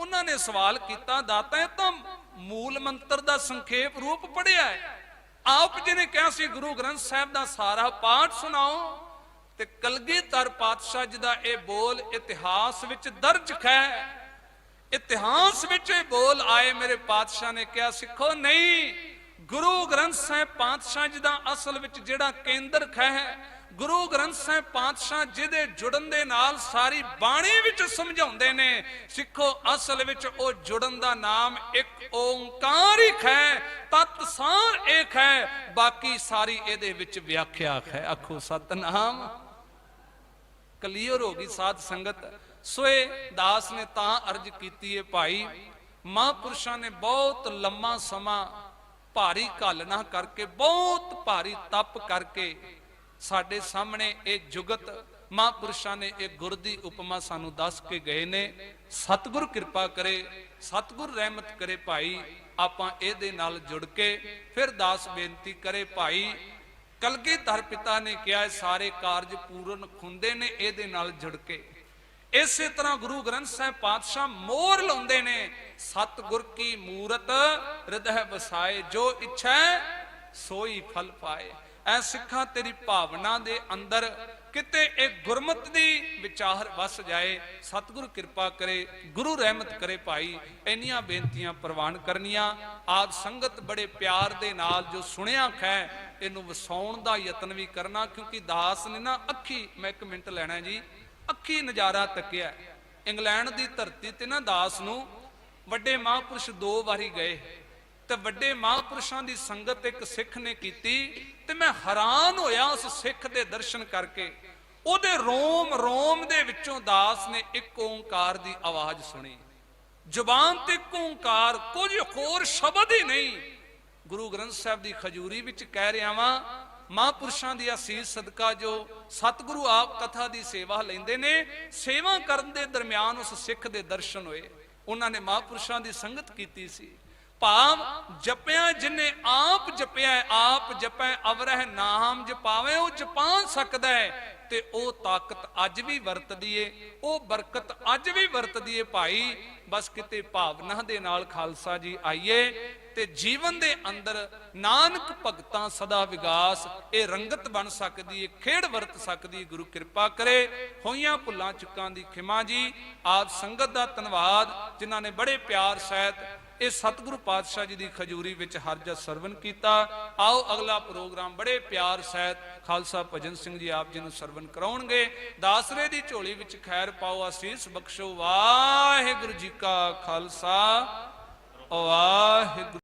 ਉਹਨਾਂ ਨੇ ਸਵਾਲ ਕੀਤਾ, ਦਾਤਾ, ਇਹ ਤਾਂ ਮੂਲ ਮੰਤਰ ਦਾ ਸੰਖੇਪ ਰੂਪ ਪੜਿਆ ਹੈ। ਆਪ ਜੀ ਨੇ ਕਿਹਾ ਸੀ, ਗੁਰੂ ਗ੍ਰੰਥ ਸਾਹਿਬ ਦਾ ਸਾਰਾ ਪਾਠ ਸੁਣਾਓ ਤੇ ਕਲਗੀਧਰ ਪਾਤਸ਼ਾਹ ਜੀ ਦਾ ਇਹ ਬੋਲ ਇਤਿਹਾਸ ਵਿੱਚ ਦਰਜ ਹੈ ਇਤਿਹਾਸ ਵਿੱਚ ਇਹ ਬੋਲ ਆਏ, ਮੇਰੇ ਪਾਤਸ਼ਾਹ ਨੇ ਕਿਹਾ, ਸਿੱਖੋ, ਨਹੀਂ, ਗੁਰੂ ਗ੍ਰੰਥ ਸਾਹਿਬ ਪਾਤਸ਼ਾਹ ਜੀ ਦਾ ਅਸਲ ਵਿੱਚ ਜਿਹੜਾ ਕੇਂਦਰ ਹੈ ਗੁਰੂ ਗ੍ਰੰਥ ਸਾਹਿਬ ਪਾਤਸ਼ਾਹ ਜਿਹਦੇ ਜੁੜਨ ਦੇ ਨਾਲ ਸਾਰੀ ਬਾਣੀ ਵਿੱਚ ਸਮਝਾਉਂਦੇ ਨੇ, ਸਿੱਖੋ, ਅਸਲ ਵਿੱਚ ਉਹ ਜੁੜਨ ਦਾ ਨਾਮ ਇੱਕ ਓੰਕਾਰ ਹੀ ਹੈ ਤਤ ਸਾਰ ਇੱਕ ਹੈ ਬਾਕੀ ਸਾਰੀ ਇਹਦੇ ਵਿੱਚ ਵਿਆਖਿਆ ਹੈ ਆਖੋ, ਸਤਨਾਮ। ਕਲੀਅਰ ਹੋ ਗਈ ਸਾਧ ਸੰਗਤ। ਸੋਏ ਦਾਸ ਨੇ ਤਾਂ ਅਰਜ ਕੀਤੀ ਹੈ ਭਾਈ, ਮਹਾਂਪੁਰਸ਼ਾਂ ਨੇ ਬਹੁਤ ਲੰਮਾ ਸਮਾਂ ਭਾਰੀ ਘਾਲਣਾ ਕਰਕੇ, ਬਹੁਤ ਭਾਰੀ ਤਪ ਕਰਕੇ ਸਾਡੇ ਸਾਹਮਣੇ ਇਹ ਜੁਗਤ ਮਹਾਂਪੁਰਸ਼ਾਂ ਨੇ ਇਹ ਗੁਰ ਦੀ ਉਪਮਾ ਸਾਨੂੰ ਦੱਸ ਕੇ ਗਏ ਨੇ। ਸਤਿਗੁਰ ਕਿਰਪਾ ਕਰੇ, ਸਤਿਗੁਰ ਰਹਿਮਤ ਕਰੇ ਭਾਈ, ਆਪਾਂ ਇਹਦੇ ਨਾਲ ਜੁੜ ਕੇ ਫਿਰ ਦਾਸ ਬੇਨਤੀ ਕਰੇ ਭਾਈ। ਕਲਗੀਧਰ ਪਿਤਾ ਨੇ ਕਿਹਾ ਸਾਰੇ ਕਾਰਜ ਪੂਰਨ ਹੁੰਦੇ ਨੇ, ਇਹਦੇ ਨਾਲ ਜੁੜ ਕੇ। ਇਸੇ ਤਰ੍ਹਾਂ ਗੁਰੂ ਗ੍ਰੰਥ ਸਾਹਿਬ ਪਾਤਸ਼ਾਹ ਮੋਹਰ ਲਾਉਂਦੇ ਨੇ, ਸਤਿਗੁਰ ਕੀ ਮੂਰਤ, ਹਿਰਦੈ ਵਸਾਏ, ਜੋ ਇੱਛਾ ਸੋਈ ਫਲ ਪਾਏ। ਐ ਸਿੱਖਾਂ ਤੇਰੀ ਭਾਵਨਾ ਦੇ ਅੰਦਰ ਕਿਤੇ ਇਹ ਗੁਰਮਤ ਦੀ ਵਿਚਾਰ ਵਸ ਜਾਏ, ਸਤਿਗੁਰ ਕਿਰਪਾ ਕਰੇ, ਗੁਰੂ ਰਹਿਮਤ ਕਰੇ ਭਾਈ, ਇੰਨੀਆਂ ਬੇਨਤੀਆਂ ਪ੍ਰਵਾਨ ਕਰਨੀਆਂ। ਆਦ ਸੰਗਤ ਬੜੇ ਪਿਆਰ ਦੇ ਨਾਲ ਜੋ ਸੁਣਿਆ ਖੈ, ਇਹਨੂੰ ਵਸਾਉਣ ਦਾ ਯਤਨ ਵੀ ਕਰਨਾ, ਕਿਉਂਕਿ ਦਾਸ ਨੇ ਨਾ ਅੱਖੀ, ਮੈਂ ਇੱਕ ਮਿੰਟ ਲੈਣਾ ਜੀ, ਅੱਖੀ ਨਜ਼ਾਰਾ ਤੱਕਿਆ। ਇੰਗਲੈਂਡ ਦੀ ਧਰਤੀ ਤੇ ਨਾ ਦਾਸ ਨੂੰ ਵੱਡੇ ਮਹਾਂਪੁਰਸ਼ ਦੋ ਵਾਰੀ ਗਏ। ਤੇ ਵੱਡੇ ਮਹਾਂਪੁਰਸ਼ਾਂ ਦੀ ਸੰਗਤ ਇੱਕ ਸਿੱਖ ਨੇ ਕੀਤੀ ਤੇ ਮੈਂ ਹੈਰਾਨ ਹੋਇਆ ਉਸ ਸਿੱਖ ਦੇ ਦਰਸ਼ਨ ਕਰਕੇ। ਉਹਦੇ ਰੋਮ ਰੋਮ ਦੇ ਵਿੱਚੋਂ ਦਾਸ ਨੇ ਇੱਕ ਓੰਕਾਰ ਦੀ ਆਵਾਜ਼ ਸੁਣੀ। ਜ਼ੁਬਾਨ ਤੇ ਇੱਕ ਓੰਕਾਰ, ਕੁਝ ਹੋਰ ਸ਼ਬਦ ਹੀ ਨਹੀਂ। ਗੁਰੂ ਗ੍ਰੰਥ ਸਾਹਿਬ ਦੀ ਖਜੂਰੀ ਵਿੱਚ ਕਹਿ ਰਿਹਾ ਵਾਂ, ਮਹਾਂਪੁਰਸ਼ਾਂ ਦੀ ਅਸੀਸ ਸਦਕਾ ਜੋ ਸਤਿਗੁਰੂ ਆਪ ਕਥਾ ਦੀ ਸੇਵਾ ਲੈਂਦੇ ਨੇ, ਸੇਵਾ ਕਰਨ ਦੇ ਦਰਮਿਆਨ ਉਸ ਸਿੱਖ ਦੇ ਦਰਸ਼ਨ ਹੋਏ। ਉਹਨਾਂ ਨੇ ਮਹਾਂਪੁਰਸ਼ਾਂ ਦੀ ਸੰਗਤ ਕੀਤੀ ਸੀ। ਭਾਵ ਜਪਿਆ ਜਿਨੇ ਆਪ ਜਪਿਆ ਆਪ ਜਪੈ, ਅਵਰਹਿ ਨਾਮ ਜਪਾਵੇ, ਉਹ ਜਪਾ ਸਕਦਾ ਹੈ। ਤੇ ਉਹ ਤਾਕਤ ਅੱਜ ਵੀ ਵਰਤਦੀ ਏ, ਉਹ ਬਰਕਤ ਅੱਜ ਵੀ ਵਰਤਦੀ ਏ ਭਾਈ। ਬਸ ਕਿਤੇ ਭਾਵਨਾ ਦੇ ਨਾਲ ਖਾਲਸਾ ਜੀ ਆਈਏ, ਤੇ ਜੀਵਨ ਦੇ ਅੰਦਰ ਨਾਨਕ ਭਗਤਾਂ ਸਦਾ ਵਿਗਾਸ, ਇਹ ਰੰਗਤ ਬਣ ਸਕਦੀ ਏ, ਖੇਡ ਵਰਤ ਸਕਦੀ ਗੁਰੂ ਕਿਰਪਾ ਕਰੇ। ਹੋਈਆਂ ਭੁੱਲਾਂ, ਚੁੱਕਾਂ ਦੀ ਖਿਮਾ ਜੀ, ਆਪ ਸੰਗਤ ਦਾ ਧੰਨਵਾਦ, ਜਿਨ੍ਹਾਂ ਨੇ ਬੜੇ ਪਿਆਰ ਸਹਿਤ ਇਹ ਸਤਿਗੁਰੂ ਪਾਤਸ਼ਾਹ ਜੀ ਦੀ ਖਜੂਰੀ ਵਿੱਚ ਹਰਜਤ ਸਰਵਨ ਕੀਤਾ। ਆਓ ਅਗਲਾ ਪ੍ਰੋਗਰਾਮ ਬੜੇ ਪਿਆਰ ਸਹਿਤ ਖਾਲਸਾ ਭਜਨ ਸਿੰਘ ਜੀ ਆਪ ਜੀ ਨੂੰ ਸਰਵਨ ਕਰਾਉਣਗੇ। ਦਾਸਰੇ ਦੀ ਝੋਲੀ ਵਿੱਚ ਖੈਰ ਪਾਓ ਆਸੀਸ ਬਖਸ਼ੋ। ਵਾਹਿਗੁਰੂ ਜੀ ਕਾ ਖਾਲਸਾ। ਵਾਹਿਗੁਰੂ